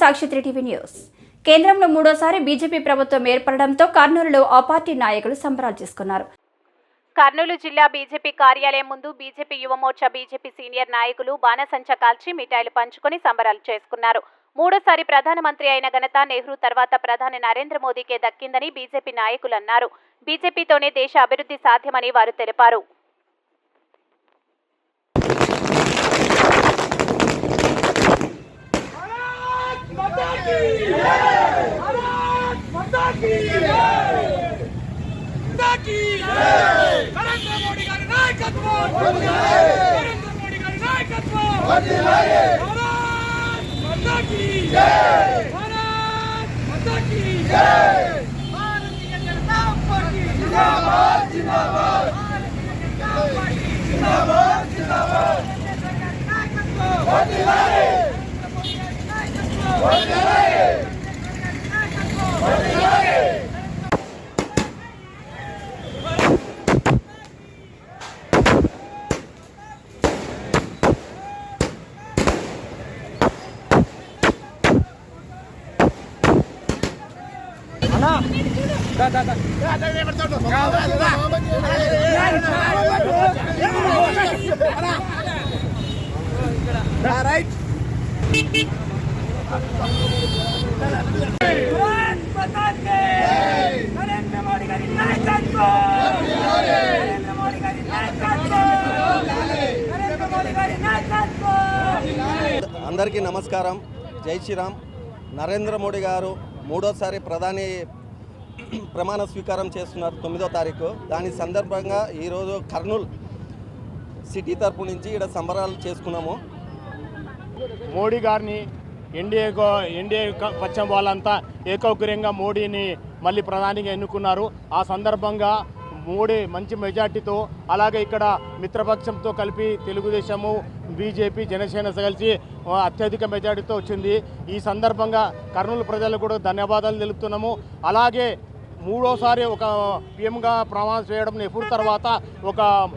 సాక్షి three TV news. కేంద్రంలో మూడోసారి BJP ప్రభుత్వం ఏర్పడడంతో కర్నూలులో ఆ పార్టీ నాయకులు సంబరాలు చేసుకున్నారు. కర్నూలు జిల్లా బీజేపీ కార్యాలయం ముందు బీజేపీ యువమోర్చా బీజేపీ సీనియర్ నాయకులు బాణసంచ కాల్చి మిఠాయిలు పంచుకొని సంబరాలు చేసుకున్నారు. మూడోసారి ప్రధానమంత్రి అయిన ఘనత నెహ్రూ తర్వాత ప్రధాని నరేంద్ర మోదీకే దక్కిందని బీజేపీ నాయకులు అన్నారు. బీజేపీతోనే దేశ అభివృద్ధి సాధ్యమని వారు తెలిపారు. నరేంద్ర మోడీ గారి నాయకత్వం నరేంద్ర మోడీ గారి నాయకత్వం భారత్ మాతా కీ భారత్ మాతా కీ భారతీయ జనతా పార్టీ జిందాబాద్ జిందాబాద్ భారతీయ జనతా పార్టీ జిందాబాద్ జిందాబాద్ నాయకత్వం వందనాలే నరేంద్ర మోడీ గారి నాయకత్వం నరేంద్ర మోడీ గారి నాయకత్వం నరేంద్ర మోడీ గారి నాయకత్వం నరేంద్ర మోడీ గారి నాయకత్వం అందరికీ నమస్కారం. జై శ్రీరామ్. నరేంద్ర మోడీ గారు మూడోసారి ప్రధాని ప్రమాణ స్వీకారం చేస్తున్నారు తొమ్మిదో తారీఖు. దాని సందర్భంగా ఈరోజు కర్నూలు సిటీ తరపు నుంచి ఇక్కడ సంబరాలు చేసుకున్నాము. మోడీ గారిని ఎన్డీఏ ఎన్డీఏ క- వాళ్ళంతా ఏకౌగ్రంగా మోడీని మళ్ళీ ప్రధానిగా ఎన్నుకున్నారు. ఆ సందర్భంగా మోడీ మంచి మెజార్టీతో అలాగే ఇక్కడ మిత్రపక్షంతో కలిపి తెలుగుదేశము బీజేపీ జనసేన కలిసి అత్యధిక మెజార్టీతో వచ్చింది. ఈ సందర్భంగా కర్నూలు ప్రజలకు కూడా ధన్యవాదాలు తెలుపుతున్నాము. అలాగే మూడోసారి ఒక పిఎంగా ప్రమాణం చేయడం నెహ్రూ తర్వాత ఒక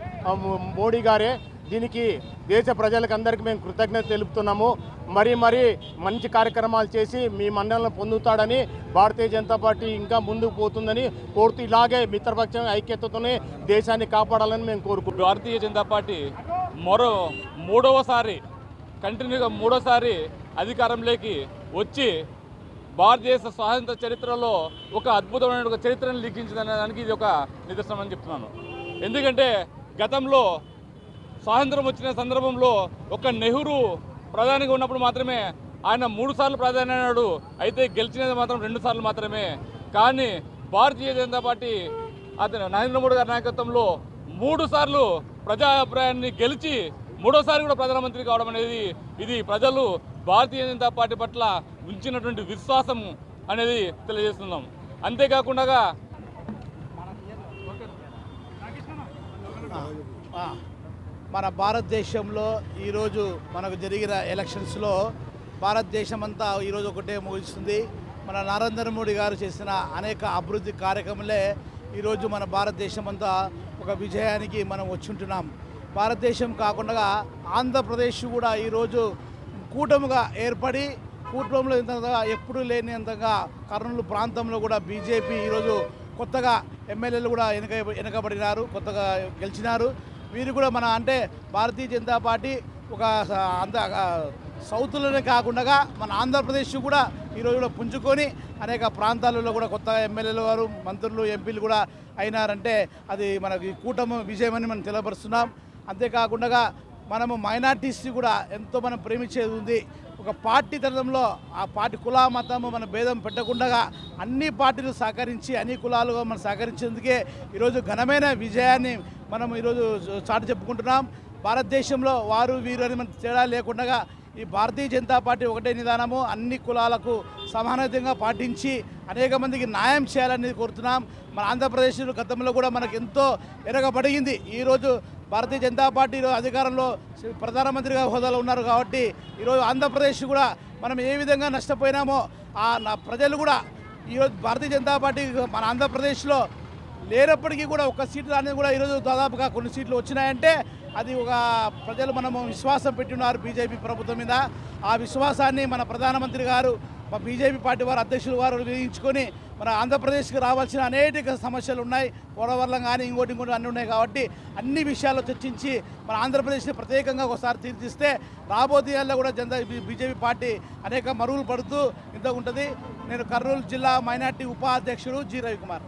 మోడీ గారే దీనికి దేశ ప్రజలకు అందరికీ మేము కృతజ్ఞత తెలుపుతున్నాము. మరి మరి మంచి కార్యక్రమాలు చేసి మీ మన్నలను పొందుతాడని భారతీయ జనతా పార్టీ ఇంకా ముందుకు పోతుందని కోరుతూ ఇలాగే మిత్రపక్షం ఐక్యతతోనే దేశాన్ని కాపాడాలని మేము కోరుకుంటాం భారతీయ జనతా పార్టీ మరో మూడవసారి కంటిన్యూగా మూడోసారి అధికారంలోకి వచ్చి భారతదేశ స్వాతంత్ర చరిత్రలో ఒక అద్భుతమైన ఒక చరిత్రను లిఖించిందనే దానికి ఇది ఒక నిదర్శనం అని చెప్తున్నాను. ఎందుకంటే గతంలో స్వాతంత్రం వచ్చిన సందర్భంలో ఒక నెహ్రూ ప్రధానిగా ఉన్నప్పుడు మాత్రమే ఆయన మూడు సార్లు ప్రధాని అయినాడు అయితే గెలిచినది మాత్రం రెండు సార్లు మాత్రమే. కానీ భారతీయ జనతా పార్టీ అతను నరేంద్ర మోడీ గారి నాయకత్వంలో మూడు సార్లు ప్రజా అభిప్రాయాన్ని గెలిచి మూడోసారి కూడా ప్రధానమంత్రి కావడం అనేది ఇది ప్రజలు భారతీయ జనతా పార్టీ పట్ల ఉంచినటువంటి విశ్వాసం అనేది తెలియజేస్తున్నాం. అంతేకాకుండా ఆ, మన భారతదేశంలో ఈరోజు మనకు జరిగిన ఎలక్షన్స్లో భారతదేశం అంతా ఈరోజు ఒకటే ముగిస్తుంది. మన నరేంద్ర మోడీ గారు చేసిన అనేక అభివృద్ధి కార్యక్రమాలే ఈరోజు మన భారతదేశం అంతా ఒక విజయానికి మనం వచ్చుంటున్నాం. భారతదేశం కాకుండా ఆంధ్రప్రదేశ్ కూడా ఈరోజు కూటమిగా ఏర్పడి కూటమిలో ఇంతగా ఎప్పుడూ లేనింతగా కర్నూలు ప్రాంతంలో కూడా బీజేపీ ఈరోజు కొత్తగా ఎమ్మెల్యేలు కూడా వెనక వెనకబడినారు కొత్తగా గెలిచినారు. వీరు కూడా మన అంటే భారతీయ జనతా పార్టీ ఒక అంత సౌత్లోనే కాకుండా మన ఆంధ్రప్రదేశ్ కూడా ఈరోజు కూడా పుంజుకొని అనేక ప్రాంతాలలో కూడా కొత్త ఎమ్మెల్యేలు గారు మంత్రులు ఎంపీలు కూడా అయినారంటే అది మనకి కూటమి విజయమని మనం తెలియపరుస్తున్నాం అంతేకాకుండా మనము మైనార్టీస్ని కూడా ఎంతో మనం ప్రేమించేది ఉంది. ఒక పార్టీ తరంలో ఆ పార్టీ కుల మతము మన భేదం పెట్టకుండా అన్ని పార్టీలు సహకరించి అన్ని కులాలుగా మనం సహకరించేందుకే ఈరోజు ఘనమైన విజయాన్ని మనం ఈరోజు చాటు చెప్పుకుంటున్నాం. భారతదేశంలో వారు వీరు అని మన తేడా లేకుండా ఈ భారతీయ జనతా పార్టీ ఒకటే నిదానము. అన్ని కులాలకు సమానతంగా పాటించి అనేక మందికి న్యాయం చేయాలని కోరుతున్నాం. మన ఆంధ్రప్రదేశ్ గతంలో కూడా మనకు ఎంతో ఎరగబడిగింది. ఈరోజు భారతీయ జనతా పార్టీ ఈరోజు అధికారంలో ప్రధానమంత్రిగా హోదాలో ఉన్నారు కాబట్టి ఈరోజు ఆంధ్రప్రదేశ్ కూడా మనం ఏ విధంగా నష్టపోయినామో ఆ ప్రజలు కూడా ఈరోజు భారతీయ జనతా పార్టీ మన ఆంధ్రప్రదేశ్లో లేనప్పటికీ కూడా ఒక సీటు అనేది కూడా ఈరోజు దాదాపుగా కొన్ని సీట్లు వచ్చినాయంటే అది ఒక ప్రజలు మనము విశ్వాసం పెట్టినారు బీజేపీ ప్రభుత్వం మీద. ఆ విశ్వాసాన్ని మన ప్రధానమంత్రి గారు మా బీజేపీ పార్టీ వారు అధ్యక్షులు వారు నిర్ణయించుకొని మన ఆంధ్రప్రదేశ్కి రావాల్సిన అనేక సమస్యలు ఉన్నాయి. పోలవరం కానీ ఇంకోటి ఇంకోటి అన్నీ ఉన్నాయి కాబట్టి అన్ని విషయాల్లో చర్చించి మన ఆంధ్రప్రదేశ్ని ప్రత్యేకంగా ఒకసారి తీర్చిస్తే రాబోయేళ్ళలో కూడా జనతా బీజేపీ పార్టీ అనేక మరుగులు పడుతూ ఇంత ఉంటుంది నేను కర్నూలు జిల్లా మైనార్టీ ఉపాధ్యక్షుడు జి. రవికుమార్.